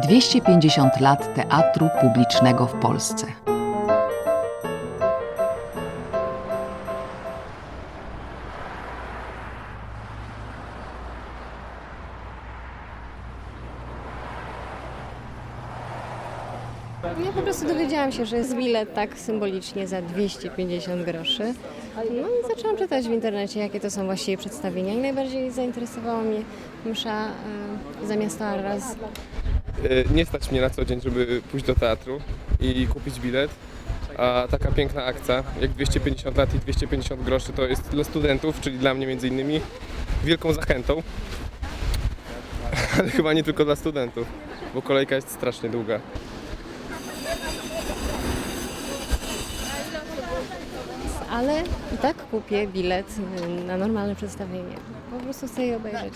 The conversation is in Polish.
250 lat teatru publicznego w Polsce. Ja po prostu dowiedziałam się, że jest bilet tak symbolicznie za 250 groszy. No i zaczęłam czytać w internecie, jakie to są właściwie przedstawienia i najbardziej zainteresowała mnie msza y, za miasto Arras. E, Nie stać mnie na co dzień, żeby pójść do teatru i kupić bilet. A taka piękna akcja, jak 250 lat i 250 groszy, to jest dla studentów, czyli dla mnie między innymi, wielką zachętą. Ale chyba nie tylko dla studentów, bo kolejka jest strasznie długa. Ale i tak kupię bilet y, na normalne przedstawienie. Po prostu chcę je obejrzeć.